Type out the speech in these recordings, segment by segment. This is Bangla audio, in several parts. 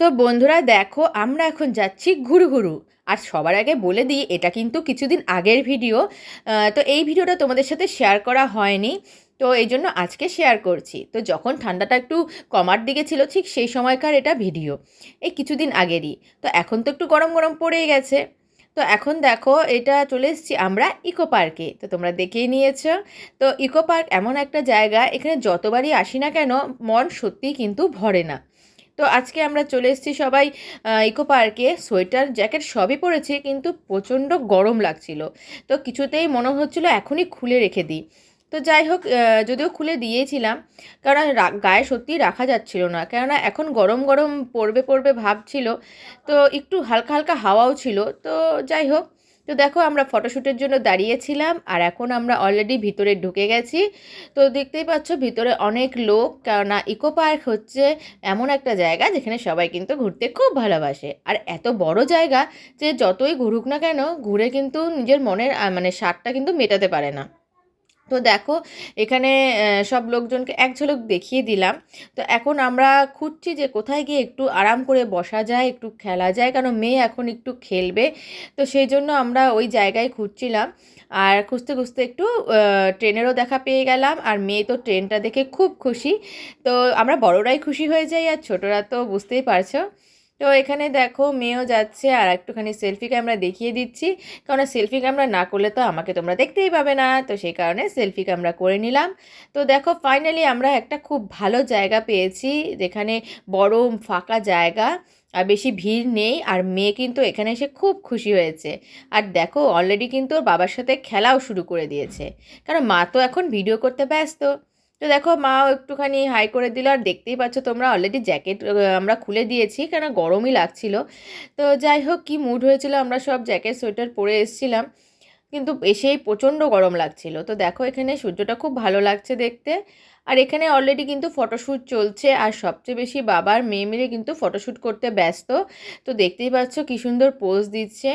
তো বন্ধুরা দেখো, আমরা এখন যাচ্ছি ঘুরু ঘুরু আর সবার আগে বলে দিই, এটা কিন্তু কিছুদিন আগের ভিডিও। তো এই ভিডিওটা তোমাদের সাথে শেয়ার করা হয়নি। তো এই জন্য আজকে শেয়ার করছি। তো যখন ঠান্ডাটা একটু কমার দিকে ছিল, ঠিক সেই সময়কার এটা ভিডিও। এই কিছুদিন আগেরই। তো এখন তো একটু গরম গরম পড়েই গেছে। তো এখন দেখো, এটা চলে এসেছি আমরা ইকো পার্কে। তো তোমরা দেখেই নিয়েছো। তো ইকো পার্ক এমন একটা জায়গা, এখানে যতবারই আসি না কেন, মন সত্যিই কিন্তু ভরে না। তো আজকে আমরা চলে এসেছি সবাই ইকো পার্কে সোয়েটার জ্যাকেট সবই পরেছি, কিন্তু প্রচণ্ড গরম লাগছিল। তো কিছুতেই মনে হচ্ছিল এখনই খুলে রেখে দিই। তো যাই হোক যদিও খুলে দিয়েছিলাম, কারণ গায়ে সত্যিই রাখা যাচ্ছিল না। কেননা এখন গরম গরম পড়বে পড়বে ভাব ছিল তো একটু হালকা হালকা হাওয়াও ছিল। তো যাই হোক তো দেখো আমরা ফটোশ্যুটের জন্য দাঁড়িয়েছিলাম আর এখন আমরা অলরেডি ভিতরে ঢুকে গেছি। তো দেখতেই পাচ্ছ ভিতরে অনেক লোক, কেননা ইকো পার্ক হচ্ছে এমন একটা জায়গা যেখানে সবাই কিন্তু ঘুরতে খুব ভালোবাসে। আর এত বড় জায়গা যে যতই ঘুরুক না কেন, ঘুরে কিন্তু নিজের মনের মানে স্বাদটা কিন্তু মেটাতে পারে না। তো দেখো, এখানে সব লোকজনকে এক ঝলক দেখিয়ে দিলাম। তো এখন আমরা খুঁজছি যে কোথায় গিয়ে একটু আরাম করে বসা যায়, একটু খেলা যায়, কারণ মেয়ে এখন একটু খেলবে। তো সেই জন্য আমরা ওই জায়গায় খুঁজছিলাম। আর খুঁজতে খুঁজতে একটু ট্রেনেরও দেখা পেয়ে গেলাম। আর মেয়ে তো ট্রেনটা দেখে খুব খুশি। তো আমরা বড়রাই খুশি হয়ে যাই আর ছোটরা তো বুঝতেই পারছ। তো এখানে দেখো মেয়েও যাচ্ছে আর একটুখানি সেলফি ক্যামেরা দেখিয়ে দিচ্ছি। কারণ সেলফি ক্যামেরা না করলে তো আমাকে তোমরা দেখতেই পাবে না। তো সেই কারণে সেলফি ক্যামেরা করে নিলাম। তো দেখো ফাইনালি আমরা একটা খুব ভালো জায়গা পেয়েছি, যেখানে বড় ফাঁকা জায়গা আর বেশি ভিড় নেই আর মেয়ে কিন্তু এখানে এসে খুব খুশি হয়েছে। আর দেখো অলরেডি কিন্তু ওর বাবার সাথে খেলাও শুরু করে দিয়েছে। কারণ মা তো এখন ভিডিও করতে ব্যস্ত। তো দেখো মাও একটুখানি হাই করে দিল, আর দেখতেই পাচ্ছ তোমরা অলরেডি জ্যাকেট আমরা খুলে দিয়েছি, কেন গরমই লাগছিল। তো যাই হোক, কি মুড হয়েছিল, আমরা সব জ্যাকেট সোয়েটার পরে এসেছিলাম, কিন্তু এসেই প্রচণ্ড গরম লাগছিল। তো দেখো এখানে সূর্যটা খুব ভালো লাগছে দেখতে, আর এখানে অলরেডি কিন্তু ফটোশ্যুট চলছে, আর সবচেয়ে বেশি বাবার মেয়ে মিলে কিন্তু ফটোশ্যুট করতে ব্যস্ত। তো দেখতেই পাচ্ছ কি সুন্দর পোজ দিচ্ছে।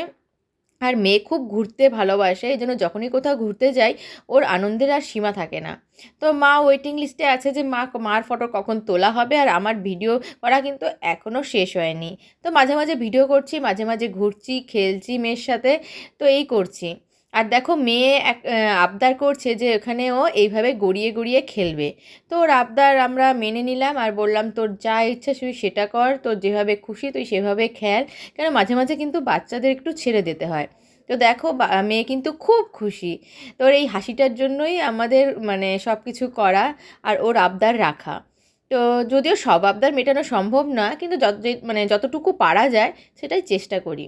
আর মেয়ে খুব ঘুরতে ভালোবাসে, এই জন্য যখনই কোথাও ঘুরতে যায় ওর আনন্দের আর সীমা থাকে না। তো মা ওয়েটিং লিস্টে আছে যে, মা, মার ফটো কখন তোলা হবে? আর আমার ভিডিও করা কিন্তু এখনও শেষ হয়নি। তো মাঝে মাঝে ভিডিও করছি, মাঝে মাঝে ঘুরছি, খেলছি মেয়ের সাথে, তো এই করছি। আর দেখো মেয়ে এক আবদার করছে যে ওখানে ও এইভাবে গড়িয়ে গড়িয়ে খেলবে। তো ওর আবদার আমরা মেনে নিলাম আর বললাম, তোর যা ইচ্ছা তুই সেটা কর, তোর যেভাবে খুশি তুই সেভাবে খেল। কেন মাঝে মাঝে কিন্তু বাচ্চাদের একটু ছেড়ে দিতে হয়। তো দেখো মেয়ে কিন্তু খুব খুশি। তোর এই হাসিটার জন্যই আমাদের মানে সব কিছু করা আর ওর আবদার রাখা। তো যদিও সব আবদার মেটানো সম্ভব না, কিন্তু যত মানে যতটুকু পারা যায় সেটাই চেষ্টা করি।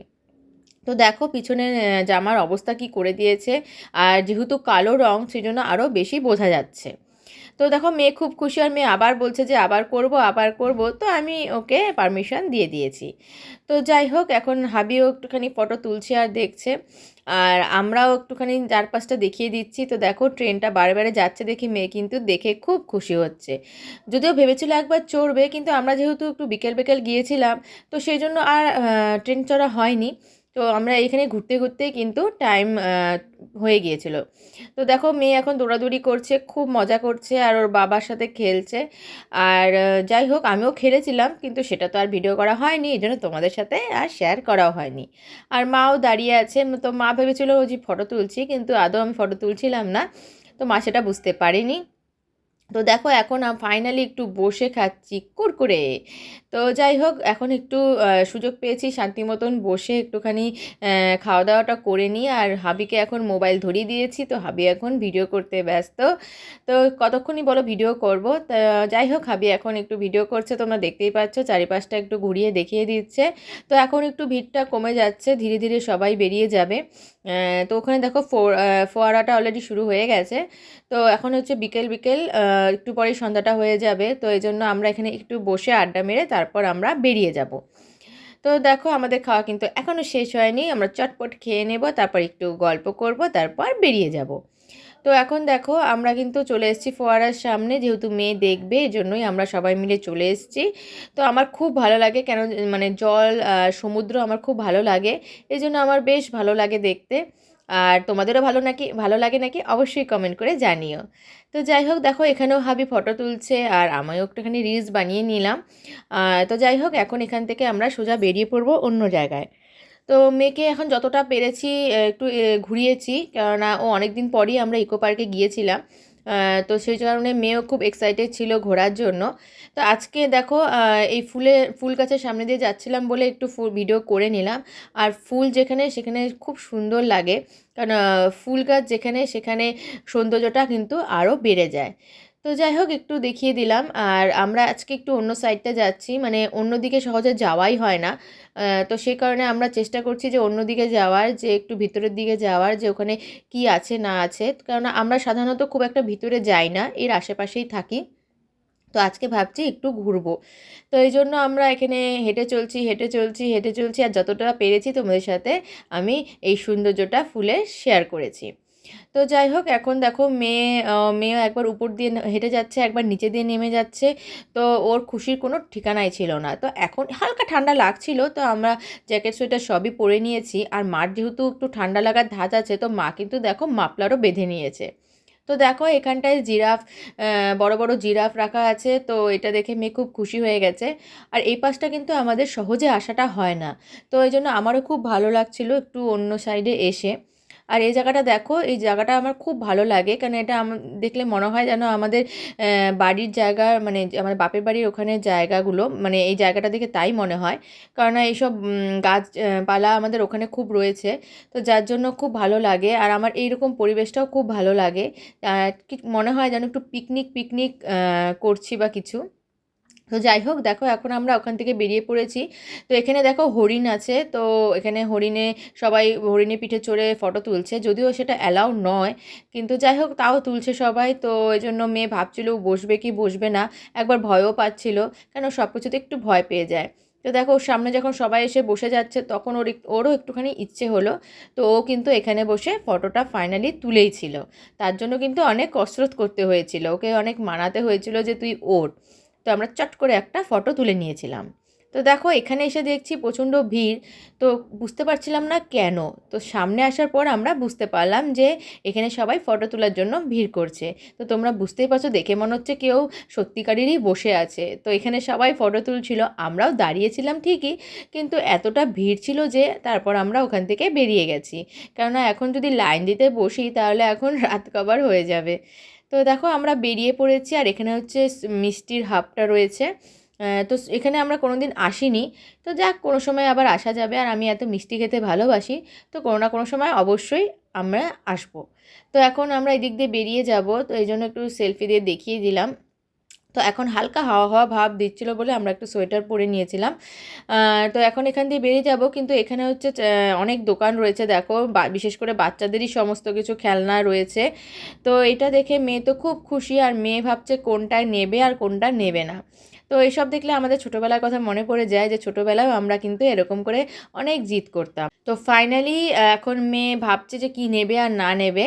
তো দেখো পিছনে জামার অবস্থা কি করে দিয়েছে আর যেহেতু কালো রং, সেজন্য আরও বেশি বোঝা যাচ্ছে। তো দেখো মেয়ে খুব খুশি আর মেয়ে আবার বলছে যে, আবার করব আবার করব। তো আমি ওকে পারমিশন দিয়ে দিয়েছি। তো যাই হোক, এখন হাবিও একটুখানি ফটো তুলছে আর দেখছে। আর আমরাও একটুখানি চারপাশটা দেখিয়ে দিচ্ছি। তো দেখো ট্রেনটা বারে বারে যাচ্ছে দেখি মেয়ে কিন্তু দেখে খুব খুশি হচ্ছে। যদিও ভেবেছিল একবার চড়বে, কিন্তু আমরা যেহেতু একটু বিকেল বিকেল গিয়েছিলাম, তো সেই জন্য আর ট্রেন চড়া হয়নি। তো আমরা এখানে ঘুরতে ঘুরতেই কিন্তু টাইম হয়ে গিয়েছিল। তো দেখো, মেয়ে এখন দৌড়াদৌড়ি করছে, খুব মজা করছে আর ওর বাবার সাথে খেলছে। আর যাই হোক, আমিও খেলেছিলাম, কিন্তু সেটা তো আর ভিডিও করা হয়নি, এই জন্য তোমাদের সাথে আর শেয়ার করাও হয়নি। আর মাও দাঁড়িয়ে আছে, তো মা ভেবেছিল যে ফটো তুলছি, কিন্তু আদৌ আমি ফটো তুলছিলাম না, তো মা সেটা বুঝতে পারেনি। তো দেখো, এখন ফাইনালি একটু বসে খাচ্ছি, কুরকুরে। তো যাই হোক, এখন একটু সুযোগ পেয়েছি শান্তি মতন বসে একটুখানি খাওয়া দাওয়াটা করে নিই। আর হাবিকে এখন মোবাইল ধরিয়ে দিয়েছি, তো হাবি এখন ভিডিও করতে ব্যস্ত। তো কতক্ষণই বলো ভিডিও করব? তা যাই হোক, হাবি এখন একটু ভিডিও করছে, তোমরা দেখতেই পাচ্ছ চারিপাশটা একটু ঘুরিয়ে দেখিয়ে দিচ্ছে। তো এখন একটু ভিড়টা কমে যাচ্ছে, ধীরে ধীরে সবাই বেরিয়ে যাবে। তো ওখানে দেখো ফোয়ারাটা অলরেডি শুরু হয়ে গেছে। তো এখন হচ্ছে বিকেল বিকেল একটু পরেই সন্ধ্যাটা হয়ে যাবে। তো এই জন্য আমরা এখানে একটু বসে আড্ডা মেরে তারপর আমরা বেরিয়ে যাব। তো দেখো আমাদের খাওয়া কিন্তু এখনও শেষ হয়নি, আমরা চটপট খেয়ে নেব, তারপর একটু গল্প করব, তারপর বেরিয়ে যাব। তো এখন দেখো আমরা কিন্তু চলে এসেছি ফোয়ারার সামনে, যেহেতু মেয়ে দেখবে এই জন্যই আমরা সবাই মিলে চলে এসেছি। তো আমার খুব ভালো লাগে কেন মানে জল সমুদ্র আমার খুব ভালো লাগে এই জন্য আমার বেশ ভালো লাগে দেখতে। আর তোমাদেরও ভালো নাকি, ভালো লাগে নাকি অবশ্যই কমেন্ট করে জানিও। তো যাই হোক, দেখো এখানেও হাবি ফটো তুলছে আর আমিও একটুখানি রিলস বানিয়ে নিলাম। তো যাই হোক, এখন এখান থেকে আমরা সোজা বেরিয়ে পড়ব অন্য জায়গায়। তো মেয়েকে এখন যতটা পেরেছি একটু ঘুরিয়েছি, কেননা ও অনেক দিন পরই আমরা ইকো পার্কে গিয়েছিলাম। তো সেই কারণে মেয়েও খুব এক্সাইটেড ছিল ঘোরার জন্য। তো আজকে দেখো এই ফুলে, ফুল গাছের সামনে দিয়ে যাচ্ছিলাম বলে একটু ফুল ভিডিও করে নিলাম। আর ফুল যেখানে, সেখানে খুব সুন্দর লাগে। কারণ ফুল গাছ যেখানে, সেখানে সৌন্দর্যটা কিন্তু আরও বেড়ে যায়। তো যাই হোক, একটু দেখিয়ে দিলাম। আর আমরা আজকে একটু অন্য সাইডটা যাচ্ছি। মানে অন্যদিকে সহজে যাওয়াই হয় না। তো সেই কারণে আমরা চেষ্টা করছি যে অন্যদিকে যাওয়ার, যে একটু ভিতরের দিকে যাওয়ার, যে ওখানে কি আছে, না আছে। কারণ আমরা সাধারণত খুব একটা ভিতরে যাই না, এর আশেপাশেই থাকি। তো আজকে ভাবছি একটু ঘুরবো। তো এই জন্য আমরা এখানে হেঁটে চলছি হেঁটে চলছি হেঁটে চলছি। আর যতটা পেরেছি তোমাদের সাথে আমি এই সৌন্দর্যটা ফুলে শেয়ার করেছি। তো যাই হোক, এখন দেখো মেয়ে মেয়েও একবার উপর দিয়ে হেঁটে যাচ্ছে, একবার নিচে দিয়ে নেমে যাচ্ছে। তো ওর খুশির কোনো ঠিকানাই ছিল না। তো এখন হালকা ঠান্ডা লাগছিল, তো আমরা জ্যাকেট সোয়েটার সবই পরে নিয়েছি। আর মার যেহেতু একটু ঠান্ডা লাগার ধাঁচ আছে, তো মা কিন্তু দেখো মাপলারও বেঁধে নিয়েছে। তো দেখো এখানটায় জিরাফ বড় বড় জিরাফ রাখা আছে, তো এটা দেখে মেয়ে খুব খুশি হয়ে গেছে। আর এই পাশটা কিন্তু আমাদের সহজে আসাটা হয় না। তো এই জন্য আমারও খুব ভালো লাগছিল একটু অন্য সাইডে এসে। আর এই জায়গাটা দেখো, এই জায়গাটা আমার খুব ভালো লাগে। কারণ এটা দেখলে মনে হয় যেন আমাদের বাড়ির জায়গা মানে আমার বাপের বাড়ির ওখানে জায়গাগুলো মানে এই জায়গাটা দেখে তাই মনে হয়। কারণ এইসব গাছপালা আমাদের ওখানে খুব রয়েছে, তো যার জন্য খুব ভালো লাগে। আর আমার এইরকম পরিবেশটাও খুব ভালো লাগে। মনে হয় যেন একটু পিকনিক পিকনিক করছি বা কিছু। তো যাই হোক, দেখো এখন আমরা ওখান থেকে বেরিয়ে পড়েছি। তো এখানে দেখো হরিণ আছে, তো এখানে হরিণে সবাই হরিণে পিঠে চড়ে ফটো তুলছে। যদিও সেটা অ্যালাউ নয়, কিন্তু যাই হোক, তাও তুলছে সবাই। তো এই জন্য মেয়ে ভাবছিল বসবে কি বসবে না, একবার ভয়ও পাচ্ছিল, কেন সব কিছুতে একটু ভয় পেয়ে যায়। তো দেখো, ওর সামনে যখন সবাই এসে বসে যাচ্ছে, তখন ওর ওরও একটুখানি ইচ্ছে হলো, তো ও কিন্তু এখানে বসে ফটোটা ফাইনালি তুলেই ছিল। তার জন্য কিন্তু অনেক কসরত করতে হয়েছিল, ওকে অনেক মানাতে হয়েছিল যে তুই ওর। তো আমরা চট করে একটা ফটো তুলে নিয়েছিলাম। তো দেখো, এখানে এসে দেখছি প্রচণ্ড ভিড়। তো বুঝতে পারছিলাম না কেন? তো সামনে আসার পর আমরা বুঝতে পারলাম যে এখানে সবাই ফটো তোলার জন্য ভিড় করছে। তো তোমরা বুঝতেই পারছ, দেখে মনে হচ্ছে কেউ সত্যিকারেরই বসে আছে। তো এখানে সবাই ফটো তুলছিল, আমরাও দাঁড়িয়েছিলাম ঠিকই, কিন্তু এতটা ভিড় ছিল যে তারপর আমরা ওখান থেকে বেরিয়ে গেছি। কেননা এখন যদি লাইন দিতে বসি, তাহলে এখন রাত কভার হয়ে যাবে। তো দেখো আমরা বেরিয়ে পড়েছি আর এখানে হচ্ছে মিষ্টির হাফটা রয়েছে। তো এখানে আমরা কোনো দিন আসিনি। তো যাক, কোনো সময় আবার আসা যাবে। আর আমি এত মিষ্টি খেতে ভালোবাসি, তো কোনো না কোনো সময় অবশ্যই আমরা আসব। তো এখন আমরা এদিক দিয়ে বেরিয়ে যাব। তো এই জন্য একটু সেলফি দিয়ে দেখিয়ে দিলাম। তো এখন হালকা হাওয়া হাওয়া ভাব দিচ্ছিল বলে আমরা একটু সোয়েটার পরে নিয়েছিলাম। তো এখন এখান দিয়ে বেরিয়ে যাব, কিন্তু এখানে হচ্ছে অনেক দোকান রয়েছে, দেখো বিশেষ করে বাচ্চাদেরই সমস্ত কিছু খেলনা রয়েছে। তো এটা দেখে মেয়ে তো খুব খুশি, আর মেয়ে ভাবছে কোনটা নেবে আর কোনটা নেবে না। তো এইসব দেখলে আমাদের ছোটোবেলার কথা মনে পড়ে যায় যে ছোটোবেলায় আমরা কিন্তু এরকম করে অনেক জিত করতাম। তো ফাইনালি এখন মেয়ে ভাবছে যে কি নেবে আর না নেবে।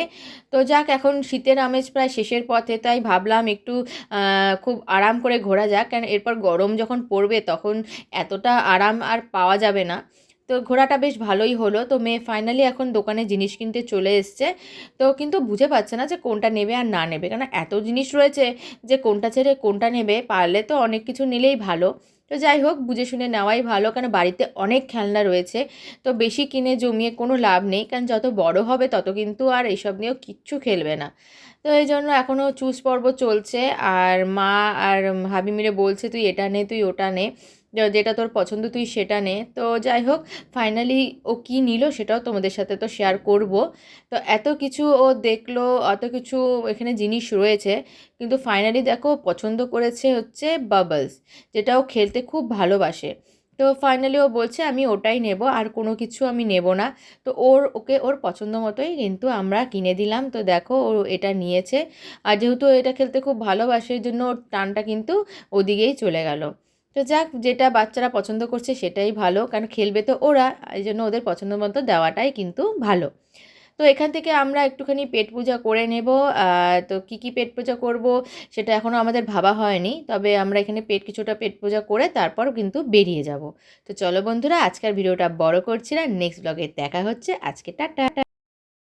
তো যাক, এখন শীতের আমেজ প্রায় শেষের পথে, তাই ভাবলাম একটু খুব আরাম করে ঘোরা যাক। কারণ এরপর গরম যখন পড়বে তখন এতটা আরাম আর পাওয়া যাবে না। তো ঘোরাটা বেশ ভালোই হলো। তো মেয়ে ফাইনালি এখন দোকানে জিনিস কিনতে চলে এসছে। তো কিন্তু বুঝে পাচ্ছে না যে কোনটা নেবে আর না নেবে। কেন এত জিনিস রয়েছে যে কোনটা ছেড়ে কোনটা নেবে, পারলে তো অনেক কিছু নিলেই ভালো। তো যাই হোক, বুঝে শুনে নেওয়াই ভালো। কারণ বাড়িতে অনেক খেলনা রয়েছে। তো বেশি কিনে জমিয়ে কোনো লাভ নেই। কারণ যত বড় হবে তত কিন্তু আর এইসব নিয়েও কিচ্ছু খেলবে না। তো এই জন্য এখনও চুজ পর্ব চলছে। আর মা আর হাবি মিলে বলছে, তুই এটা নে, তুই ওটা নে। যেটা তোর পছন্দ তুই সেটা নে। তো যাই হোক ফাইনালি ও কি নিল সেটাও তোমাদের সাথে তো শেয়ার করব। তো এত কিছু ও দেখল, অত কিছু এখানে জিনিস রয়েছে, কিন্তু ফাইনালি দেখো পছন্দ করেছে হচ্ছে বাবলস যেটা ও খেলতে খুব ভালোবাসে। তো ফাইনালি ও বলছে, আমি ওটাই নেব, আর কোনো কিছু আমি নেব না। তো ওর, ওকে ওর পছন্দ মতোই কিন্তু আমরা কিনে দিলাম। তো দেখো ও এটা নিয়েছে। আর যেহেতু এটা খেলতে খুব ভালোবাসে জন্য ওর টানটা কিন্তু ওদিকেই চলে গেল। তো যাক, যেটা বাচ্চারা পছন্দ করছে সেটাই ভালো। কারণ খেলবে তো ওরা, এই জন্য ওদের পছন্দ মতো দেওয়াটাই কিন্তু ভালো। তো এখান থেকে আমরা একটুখানি পেট পূজা করে নেব। তো কি কি পেট পূজা করব সেটা এখনও আমাদের ভাবা হয়নি। তবে আমরা এখানে পেট, কিছুটা পেট পূজা করে তারপর কিন্তু বেরিয়ে যাব। তো চলো বন্ধুরা, আজকের ভিডিওটা বড় করছি না। নেক্সট ব্লগে দেখা হচ্ছে। আজকে টাটা।